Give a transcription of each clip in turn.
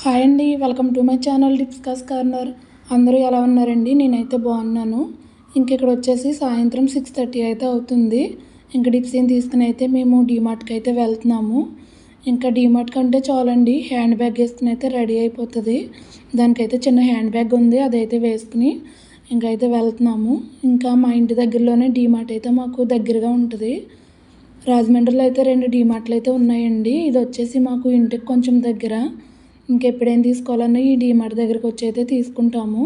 Hi అండి welcome to my channel డిప్స్కాస్ corner. అందరూ ఎలా ఉన్నారండి? నేనైతే బాగున్నాను. ఇంక ఇక్కడ వచ్చేసి సాయంత్రం సిక్స్ థర్టీ అయితే అవుతుంది. ఇంకా డిప్సీని తీసుకుని అయితే మేము డీమార్ట్కి అయితే వెళ్తున్నాము. ఇంకా డీమార్ట్ కంటే చాలండి హ్యాండ్ బ్యాగ్ వేసుకుని అయితే రెడీ అయిపోతుంది. దానికైతే చిన్న హ్యాండ్ బ్యాగ్ ఉంది అదైతే వేసుకుని ఇంకైతే వెళ్తున్నాము. ఇంకా మా ఇంటి దగ్గరలోనే డీమార్ట్ అయితే మాకు దగ్గరగా ఉంటుంది. రాజమండ్రిలో అయితే రెండు డీమార్ట్లు అయితే ఉన్నాయండి. ఇది వచ్చేసి మాకు ఇంటికి కొంచెం దగ్గర. ఇంకెప్పుడేం తీసుకోవాలన్నా ఈ డీమార్ట్ దగ్గరికి వచ్చి అయితే తీసుకుంటాము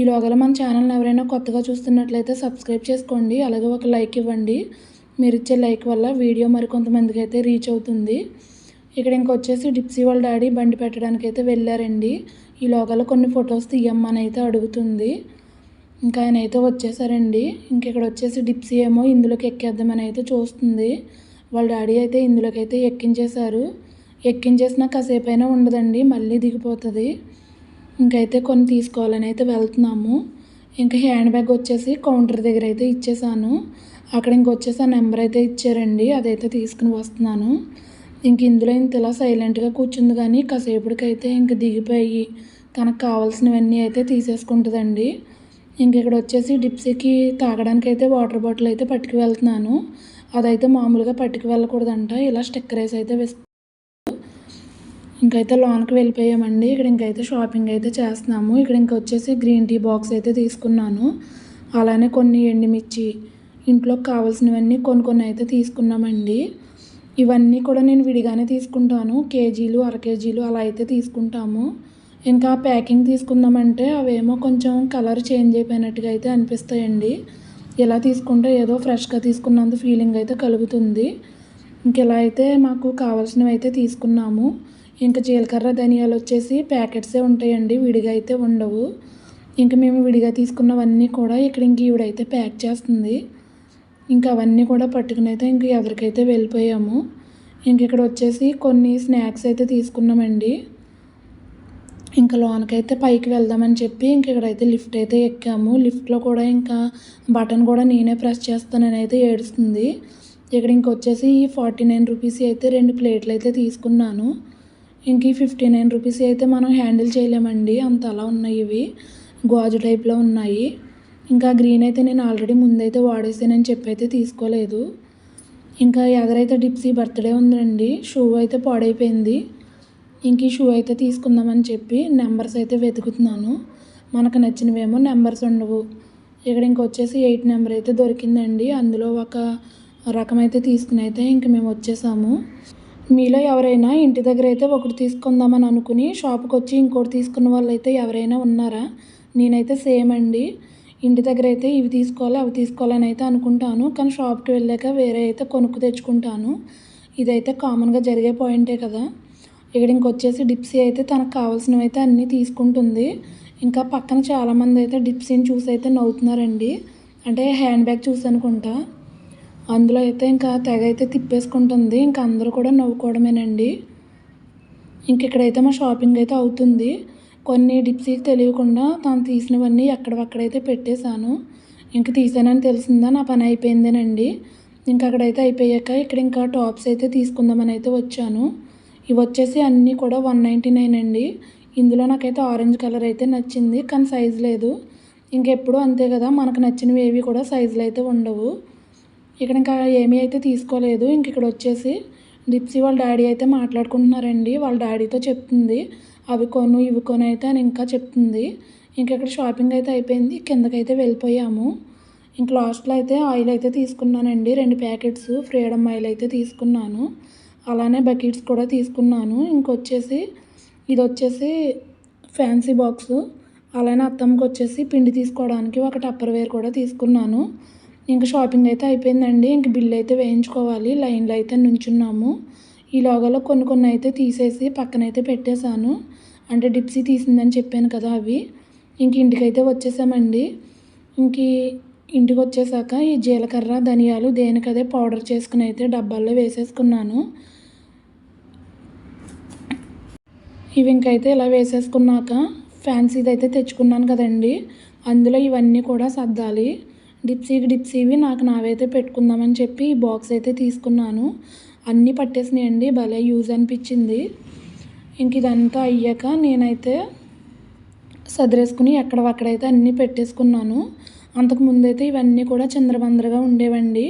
ఈలోగల మన ఛానల్ని ఎవరైనా కొత్తగా చూస్తున్నట్లయితే సబ్స్క్రైబ్ చేసుకోండి. అలాగే ఒక లైక్ ఇవ్వండి. మీరు ఇచ్చే లైక్ వల్ల వీడియో మరికొంతమందికి అయితే రీచ్ అవుతుంది. ఇక్కడ ఇంకొచ్చేసి డిప్సీ వాళ్ళ డాడీ బండి పెట్టడానికి అయితే వెళ్ళారండి. ఈ లోగల కొన్ని ఫొటోస్ తీయమ్మని అయితే అడుగుతుంది. ఇంకా ఆయన అయితే వచ్చేసారండి. ఇంక ఇక్కడ వచ్చేసి డిప్సీ ఏమో ఇందులోకి ఎక్కేద్దామని అయితే చూస్తుంది. వాళ్ళ డాడీ అయితే ఇందులోకి అయితే ఎక్కించేశారు. ఎక్కించేసిన కాసేపు అయినా ఉండదండి మళ్ళీ దిగిపోతుంది. ఇంకైతే కొన్ని తీసుకోవాలని అయితే వెళ్తున్నాము. ఇంకా హ్యాండ్ బ్యాగ్ వచ్చేసి కౌంటర్ దగ్గర అయితే ఇచ్చేసాను. అక్కడ ఇంకొచ్చేసి ఆ నెంబర్ అయితే ఇచ్చారండి అదైతే తీసుకుని వస్తున్నాను. ఇంక ఇందులో ఇంత ఇలా సైలెంట్గా కూర్చుంది కానీ కాసేపటికైతే ఇంక దిగిపోయి తనకు కావాల్సినవన్నీ అయితే తీసేసుకుంటుందండి. ఇంక ఇక్కడ వచ్చేసి డిప్సీకి తాగడానికి అయితే వాటర్ బాటిల్ అయితే పట్టుకు వెళ్తున్నాను అదైతే మామూలుగా పట్టుకు వెళ్ళకూడదంట ఇలా స్టిక్కర్ వేసి అయితే వేసు ఇంకైతే లోనకి వెళ్ళిపోయామండి. ఇక్కడ ఇంకైతే షాపింగ్ అయితే చేస్తున్నాము. ఇక్కడ ఇంక వచ్చేసి గ్రీన్ టీ బాక్స్ అయితే తీసుకున్నాను. అలానే కొన్ని ఎండుమిర్చి ఇంట్లోకి కావాల్సినవన్నీ కొన్ని కొన్ని అయితే తీసుకున్నామండి. ఇవన్నీ కూడా నేను విడిగానే తీసుకుంటాను. కేజీలు అర కేజీలు అలా అయితే తీసుకుంటాము. ఇంకా ప్యాకింగ్ తీసుకుందామంటే అవేమో కొంచెం కలర్ చేంజ్ అయిపోయినట్టుగా అయితే అనిపిస్తాయండి. ఇలా తీసుకుంటే ఏదో ఫ్రెష్గా తీసుకున్నంత ఫీలింగ్ అయితే కలుగుతుంది. ఇలా అయితే మాకు కావాల్సినవి అయితే తీసుకున్నాము. ఇంకా జీలకర్ర ధనియాలు వచ్చేసి ప్యాకెట్సే ఉంటాయండి విడిగా అయితే ఉండవు. ఇంకా మేము విడిగా తీసుకున్నవన్నీ కూడా ఇక్కడ ఇంక ఈవిడైతే ప్యాక్ చేస్తుంది. ఇంకా అవన్నీ కూడా పట్టుకుని అయితే ఇంక ఎవరికైతే వెళ్ళిపోయాము ఇంక ఇక్కడ వచ్చేసి కొన్ని స్నాక్స్ అయితే తీసుకున్నామండి. ఇంకా లోనకైతే పైకి వెళ్దామని చెప్పి ఇంక ఇక్కడైతే లిఫ్ట్ అయితే ఎక్కాము. లిఫ్ట్లో కూడా ఇంకా బటన్ కూడా నేనే ప్రెస్ చేస్తానని అయితే ఏడుస్తుంది. ఇక్కడ ఇంకొచ్చేసి ఫార్టీ నైన్ రూపీస్ అయితే రెండు ప్లేట్లు అయితే తీసుకున్నాను. ఇంక ఈ ఫిఫ్టీ నైన్ రూపీస్ అయితే మనం హ్యాండిల్ చేయలేమండి. అంత అలా ఉన్నాయి ఇవి. గాజు టైప్లో ఉన్నాయి. ఇంకా గ్రీన్ అయితే నేను ఆల్రెడీ ముందైతే వాడేసానని చెప్పి అయితే తీసుకోలేదు. ఇంకా ఎదరైతే డిప్సీ బర్త్డే ఉందండి. షూ అయితే పాడైపోయింది. ఇంక ఈ షూ అయితే తీసుకుందామని చెప్పి నెంబర్స్ అయితే వెతుకుతున్నాను. మనకు నచ్చినవేమో నెంబర్స్ ఉండవు. ఇక్కడ ఇంకొచ్చేసి ఎయిట్ నెంబర్ అయితే దొరికిందండి. అందులో ఒక రకం అయితే తీసుకుని అయితే ఇంక మేము వచ్చేసాము. మీలో ఎవరైనా ఇంటి దగ్గర అయితే ఒకటి తీసుకుందామని అనుకుని షాప్కి వచ్చి ఇంకోటి తీసుకున్న వాళ్ళు అయితే ఎవరైనా ఉన్నారా? నేనైతే సేమ్ అండి. ఇంటి దగ్గర అయితే ఇవి తీసుకోవాలి అవి తీసుకోవాలని అయితే అనుకుంటాను. కానీ షాప్కి వెళ్ళాక వేరే అయితే కొనుక్కు తెచ్చుకుంటాను. ఇదైతే కామన్గా జరిగే పాయింటే కదా. ఇక్కడ ఇంకొచ్చేసి డిప్సీ అయితే తనకు కావాల్సినవి అయితే అన్నీ తీసుకుంటుంది. ఇంకా పక్కన చాలామంది అయితే డిప్సీని చూసి అయితే నవ్వుతున్నారండి. అంటే హ్యాండ్ బ్యాగ్ చూసి అనుకుంటా. అందులో అయితే ఇంకా తెగ అయితే తిప్పేసుకుంటుంది. ఇంకా అందరూ కూడా నవ్వుకోవడమేనండి. ఇంక ఇక్కడైతే మా షాపింగ్ అయితే అవుతుంది. కొన్ని డిప్సీకి తెలియకుండా తాను తీసినవన్నీ ఎక్కడవక్కడైతే పెట్టేశాను. ఇంక తీసానని తెలిసిందా? నా పని అయిపోయిందేనండి. ఇంక అక్కడైతే అయిపోయాక ఇక్కడ ఇంకా టాప్స్ అయితే తీసుకుందామని అయితే వచ్చాను. ఇవి వచ్చేసి అన్నీ కూడా వన్ నైంటీ నైన్ అండి. ఇందులో నాకైతే ఆరెంజ్ కలర్ అయితే నచ్చింది కానీ సైజు లేదు. ఇంకెప్పుడు అంతే కదా మనకు నచ్చినవి ఏవి కూడా సైజులు అయితే ఉండవు. ఇక్కడ ఇంకా ఏమీ అయితే తీసుకోలేదు. ఇంక ఇక్కడ వచ్చేసి డిప్సీ వాళ్ళ డాడీ అయితే మాట్లాడుకుంటున్నారండి. వాళ్ళ డాడీతో చెప్తుంది. అవి కొను ఇవి కొను అయితే అని ఇంకా చెప్తుంది. ఇంక ఇక్కడ షాపింగ్ అయితే అయిపోయింది. కిందకైతే వెళ్ళిపోయాము. ఇంక లాస్ట్లో అయితే ఆయిల్ అయితే తీసుకున్నానండి. రెండు ప్యాకెట్స్ ఫ్రీడమ్ ఆయిల్ అయితే తీసుకున్నాను. అలానే బకెట్స్ కూడా తీసుకున్నాను. ఇంకొచ్చేసి ఇది వచ్చేసి ఫ్యాన్సీ బాక్స్. అలానే అత్తమ్మకి వచ్చేసి పిండి తీసుకోవడానికి ఒక టప్పర్ వేర్ కూడా తీసుకున్నాను. ఇంక షాపింగ్ అయితే అయిపోయిందండి. ఇంక బిల్ అయితే వేయించుకోవాలి. లైన్లో అయితే నుంచున్నాము. ఈ లోగాలో కొన్ని కొన్ని అయితే తీసేసి పక్కనైతే పెట్టేశాను. అంటే డిప్సీ తీసిందని చెప్పాను కదా అవి. ఇంక ఇంటికైతే వచ్చేసామండి. ఇంక ఇంటికి వచ్చేసాక ఈ జీలకర్ర ధనియాలు దేనికదే పౌడర్ చేసుకుని అయితే డబ్బాల్లో వేసేసుకున్నాను. ఇవి ఇంకైతే ఇలా వేసేసుకున్నాక ఫ్యాన్సీది అయితే తెచ్చుకున్నాను కదండి. అందులో ఇవన్నీ కూడా సర్దాలి. డిప్సీకి డిప్సీవి నాకు నావైతే పెట్టుకుందామని చెప్పి ఈ బాక్స్ అయితే తీసుకున్నాను. అన్నీ పట్టేసినాయండి భలే యూజ్ అనిపించింది. ఇంక ఇదంతా అయ్యాక నేనైతే సదిరేసుకుని ఎక్కడవక్కడైతే అన్నీ పెట్టేసుకున్నాను. అంతకు ముందైతే ఇవన్నీ కూడా చిందరబందరగా ఉండేవండి.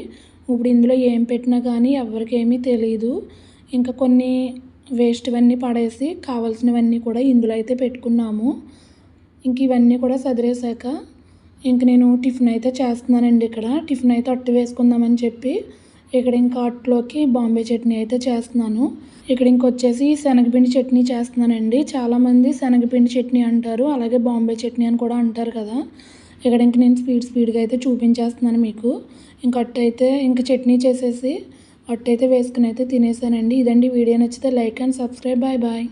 ఇప్పుడు ఇందులో ఏం పెట్టినా కానీ ఎవరికి ఏమీ తెలియదు ఇంకా కొన్ని వేస్ట్ ఇవన్నీ పడేసి కావాల్సినవన్నీ కూడా ఇందులో అయితే పెట్టుకున్నాము. ఇంక ఇవన్నీ కూడా సదిరేసాక ఇంక నేను టిఫిన్ అయితే చేస్తున్నానండి ఇక్కడ. టిఫిన్ అయితే అట్టు వేసుకుందామని చెప్పి ఇక్కడ ఇంకా అట్టులోకి బాంబే చట్నీ అయితే చేస్తున్నాను. ఇక్కడ ఇంకొచ్చేసి శనగపిండి చట్నీ చేస్తున్నానండి. చాలామంది శనగపిండి చట్నీ అంటారు అలాగే బాంబే చట్నీ అని కూడా అంటారు కదా. ఇక్కడ ఇంక నేను స్పీడ్ స్పీడ్గా అయితే చూపించేస్తున్నాను మీకు. ఇంక అట్టు అయితే ఇంక చట్నీ చేసేసి అట్టు అయితే వేసుకుని అయితే తినేసానండి. ఇదండి వీడియో నచ్చితే like and subscribe. Bye bye.